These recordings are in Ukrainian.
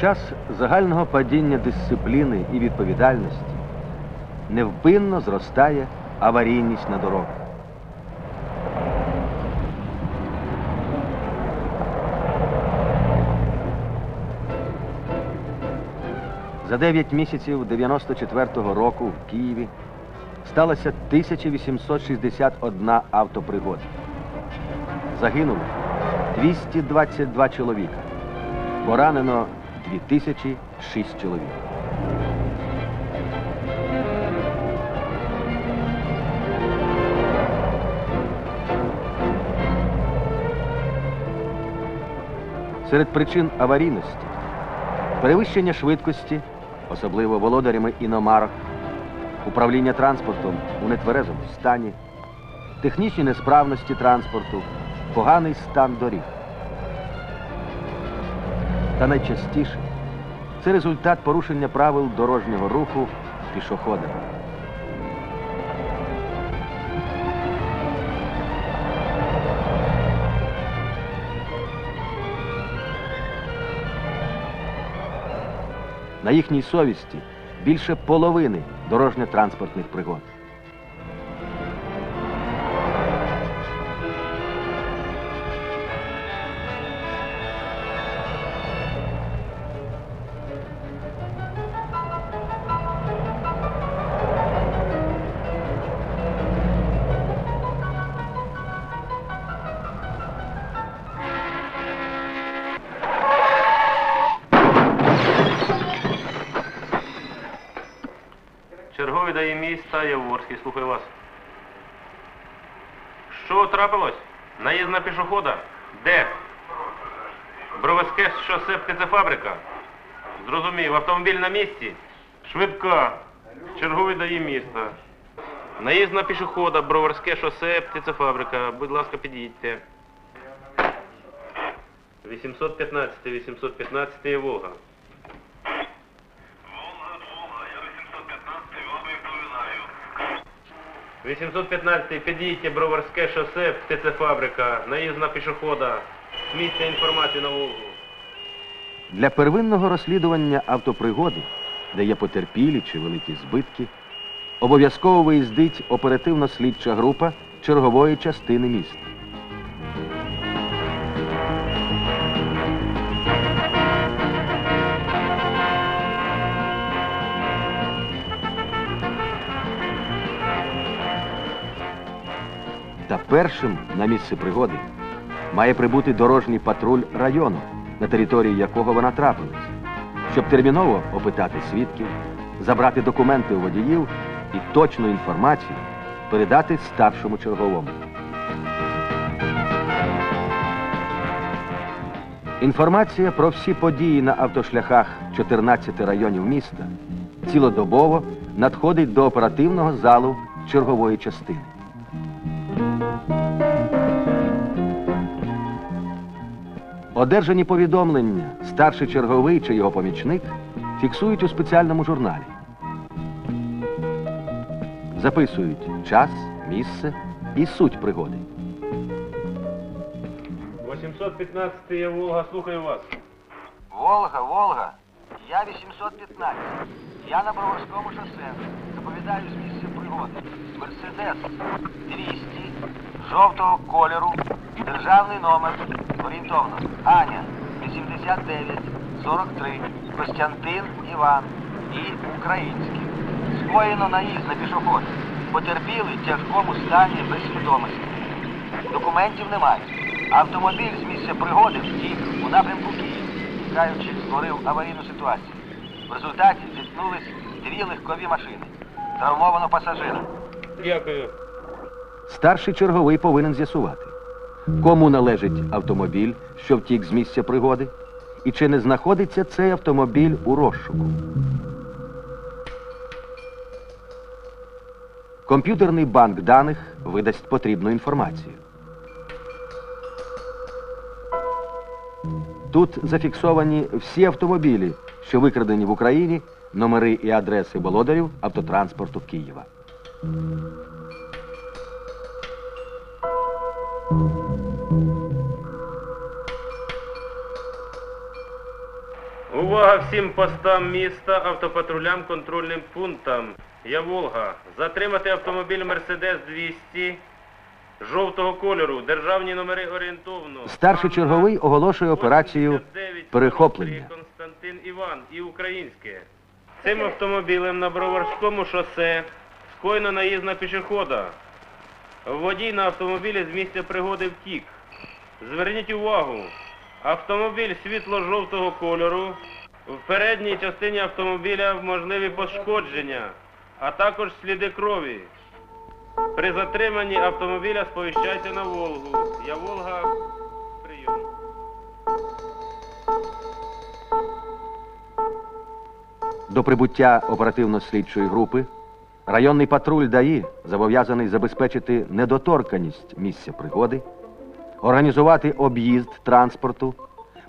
час загального падіння дисципліни і відповідальності невпинно зростає аварійність на дорогах. За 9 місяців 94-го року в Києві сталося 1861 автопригода. Загинуло 222 чоловіка. Поранено 2006 чоловік. Серед причин аварійності перевищення швидкості, особливо володарями іномарок, управління транспортом у нетверезому стані, технічні несправності транспорту, поганий стан доріг. Та найчастіше це результат порушення правил дорожнього руху пішоходами. На їхній совісті більше половини дорожньо-транспортних пригод. Черговий міста Яворський, слухаю вас. Що трапилось? Наїзд на пішохода? Де? Броварське шосе птицефабрика. Зрозумів, автомобіль на місці? Швидка. Черговий дає міста. Наїзд на пішохода, Броварське шосе, птицефабрика. Будь ласка, під'їдьте. 815, 815 є 815 під'їдьте Броварське шосе, птицефабрика, наїзд на пішохода. Місця інформації на Волгу. Для первинного розслідування автопригоди, де є потерпілі чи великі збитки, обов'язково виїздить оперативно-слідча група чергової частини міста. Першим на місце пригоди має прибути дорожній патруль району, на території якого вона трапилась, щоб терміново опитати свідків, забрати документи у водіїв і точну інформацію передати старшому черговому. Інформація про всі події на автошляхах 14 районів міста цілодобово надходить до оперативного залу чергової частини. Одержані повідомлення старший черговий чи його помічник фіксують у спеціальному журналі. Записують час, місце і суть пригоди. 815 є Волга, слухаю вас. Волга, Волга. Я 815. Я на Броварському шосе. Доповідаю з місця пригоди. Мерседес 200 жовтого кольору. Державний номер. Орієнтовно. Аня 89 43 Костянтин Іван і український. Скоєно наїзд на пішоход. Потерпіли в тяжкому стані без свідомості. Документів немає. Автомобіль з місця пригоди втік у напрямку Києва, тікаючи, створив аварійну ситуацію. В результаті зіткнулись дві легкові машини. Травмовано пасажира. Дякую. Старший черговий повинен з'ясувати, кому належить автомобіль, що втік з місця пригоди, і чи не знаходиться цей автомобіль у розшуку. Комп'ютерний банк даних видасть потрібну інформацію. Тут зафіксовані всі автомобілі, що викрадені в Україні, номери і адреси володарів автотранспорту Києва. Увага всім постам міста, автопатрулям, контрольним пунктам. Я Волга. Затримати автомобіль Мерседес 200 жовтого кольору. Державні номери орієнтовно. Старший черговий оголошує операцію 89, перехоплення. Константин Іван і українське. Цим автомобілем на Броварському шосе скоєно наїзд на пішохода. Водій на автомобілі з місця пригоди втік. Зверніть увагу, автомобіль світло-жовтого кольору. В передній частині автомобіля можливі пошкодження, а також сліди крові. При затриманні автомобіля сповіщайте на Волгу. Я Волга. Прийом. До прибуття оперативно-слідчої групи районний патруль ДАІ зобов'язаний забезпечити недоторканість місця пригоди, організувати об'їзд транспорту,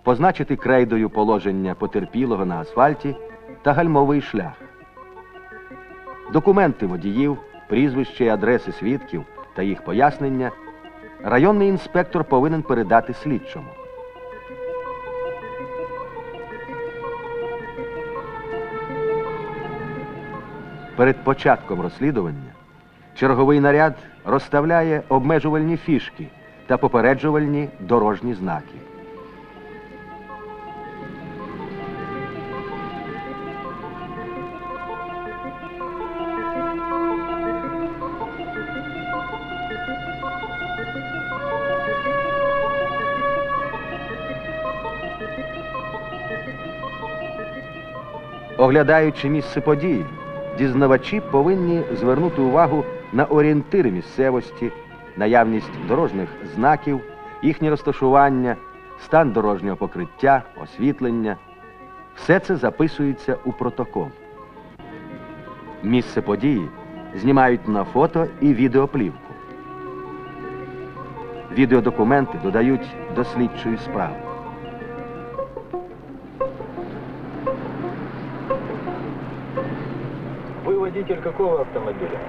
позначити крейдою положення потерпілого на асфальті та гальмовий шлях. Документи водіїв, прізвище і адреси свідків та їх пояснення районний інспектор повинен передати слідчому. Перед початком розслідування черговий наряд розставляє обмежувальні фішки та попереджувальні дорожні знаки. Оглядаючи місце події, дізнавачі повинні звернути увагу на орієнтири місцевості, наявність дорожніх знаків, їхнє розташування, стан дорожнього покриття, освітлення. Все це записується у протокол. Місце події знімають на фото і відеоплівку. Відеодокументи додають до слідчої справи. Вы водитель какого автомобиля?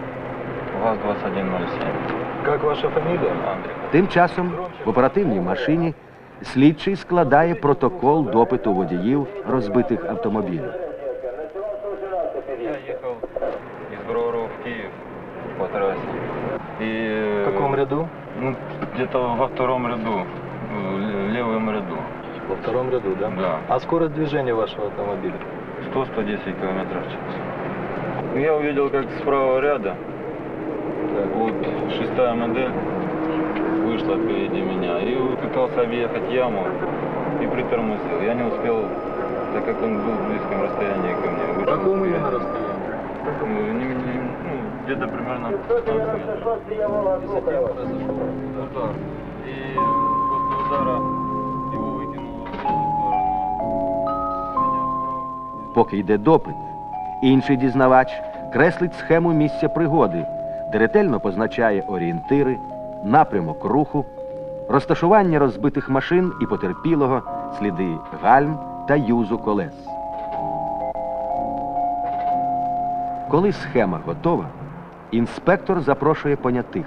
ВАЗ-2107. Как ваша фамилия? Андрей. Тим часом в оперативній машині слідчий складає протокол допиту водіїв розбитих автомобілів. Я ехал из Броварова в Киев по трассе. И, В каком ряду? Ну, где-то во втором ряду, в левом ряду. Во втором ряду, да? Да. А скорость движения вашего автомобиля? 100-110 км в час. Я увидел, как с правого ряда, вот шестая модель вышла впереди меня и пытался объехать яму и притормозил. Я не успел, так как он был в близком расстоянии ко мне. В вышел каком впереди. именно расстоянии? Ну, не- не- ну, где-то примерно 15 метров. Удар. И после удара его выкинуло в сторону. Поки йде допит, інший дізнавач креслить схему місця пригоди, де ретельно позначає орієнтири, напрямок руху, розташування розбитих машин і потерпілого, сліди гальм та юзу колес. Коли схема готова, інспектор запрошує понятих.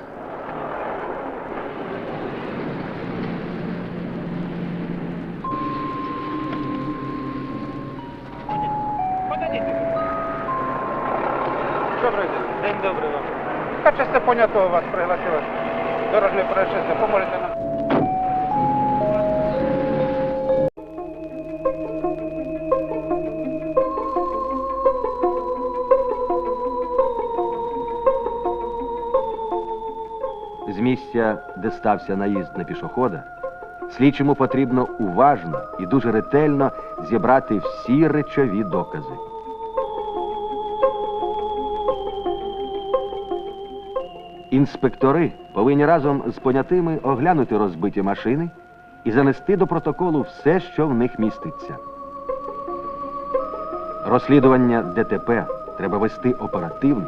Добрий день. День добрий вам. Качество понятого вас пригласило. Дорожне происшествие. Поможете нам? З місця, де стався наїзд на пішохода, слідчому потрібно уважно і дуже ретельно зібрати всі речові докази. Інспектори повинні разом з понятими оглянути розбиті машини і занести до протоколу все, що в них міститься. Розслідування ДТП треба вести оперативно,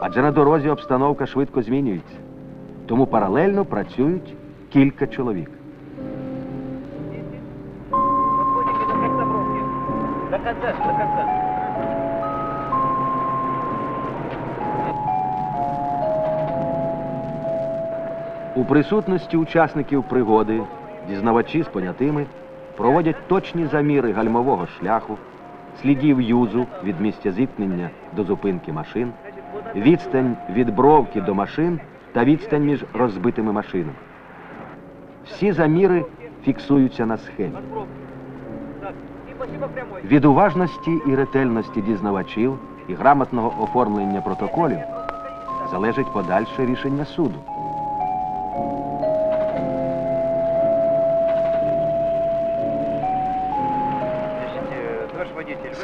адже на дорозі обстановка швидко змінюється. Тому паралельно працюють кілька чоловік. До конца, до конца. У присутності учасників пригоди, дізнавачі з понятими, проводять точні заміри гальмового шляху, слідів юзу від місця зіткнення до зупинки машин, відстань від бровки до машин та відстань між розбитими машинами. Всі заміри фіксуються на схемі. Від уважності і ретельності дізнавачів і грамотного оформлення протоколів залежить подальше рішення суду.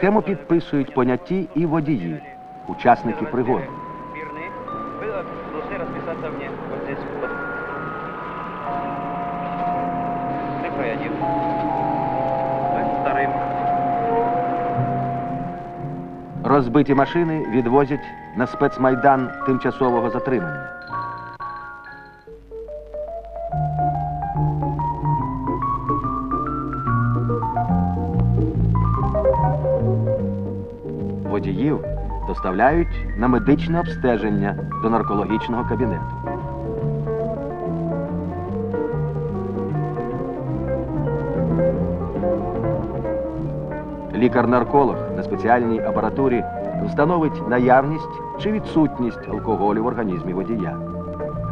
Схему підписують поняті і водії, учасники пригоди. Мирные. Вы должны расписаться мне вот здесь вот. Цифрой один. Вторым. Розбиті машини відвозять на спецмайдан тимчасового затримання. Доставляють на медичне обстеження до наркологічного кабінету. Лікар-нарколог на спеціальній апаратурі встановить наявність чи відсутність алкоголю в організмі водія.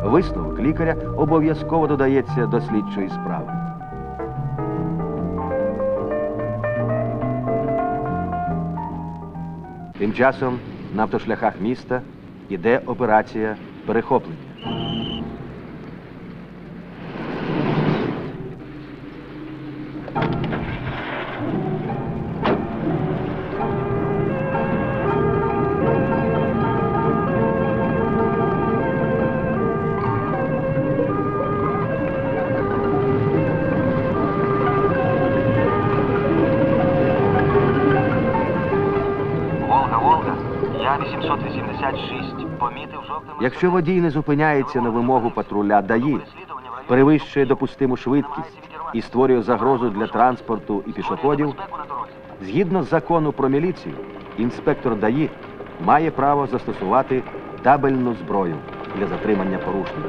Висновок лікаря обов'язково додається до слідчої справи. Тим часом на автошляхах міста іде операція перехоплення. Волга, Якщо водій не зупиняється на вимогу патруля ДАІ, перевищує допустиму швидкість і створює загрозу для транспорту і пішоходів, згідно закону про міліцію, інспектор ДАІ має право застосувати табельну зброю для затримання порушника.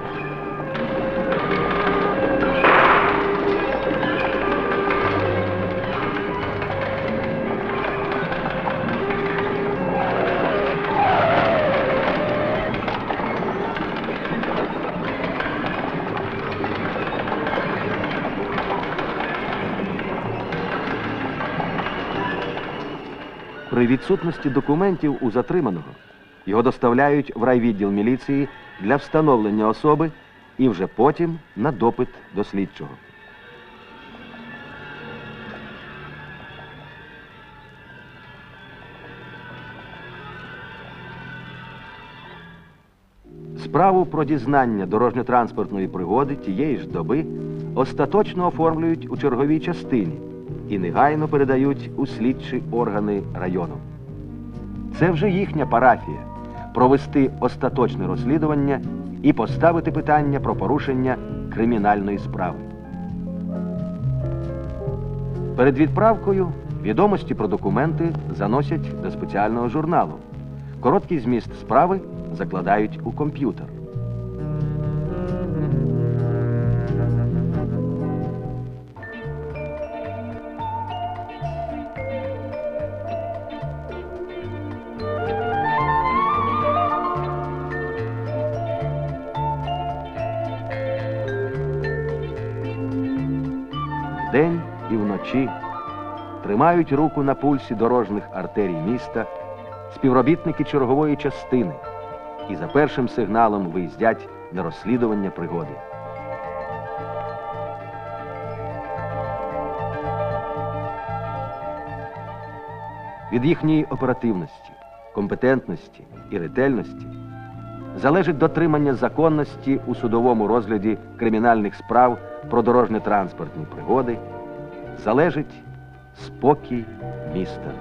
При відсутності документів у затриманого його доставляють в райвідділ міліції для встановлення особи і вже потім на допит до слідчого. Справу про дізнання дорожньо-транспортної пригоди тієї ж доби остаточно оформлюють у черговій частині і негайно передають у слідчі органи району. Це вже їхня парафія провести остаточне розслідування і поставити питання про порушення кримінальної справи. Перед відправкою відомості про документи заносять до спеціального журналу. Короткий зміст справи закладають у комп'ютер. Вдень і вночі тримають руку на пульсі дорожніх артерій міста співробітники чергової частини і за першим сигналом виїздять на розслідування пригоди. Від їхньої оперативності, компетентності і ретельності залежить дотримання законності у судовому розгляді кримінальних справ про дорожньо-транспортні пригоди, залежить спокій міста.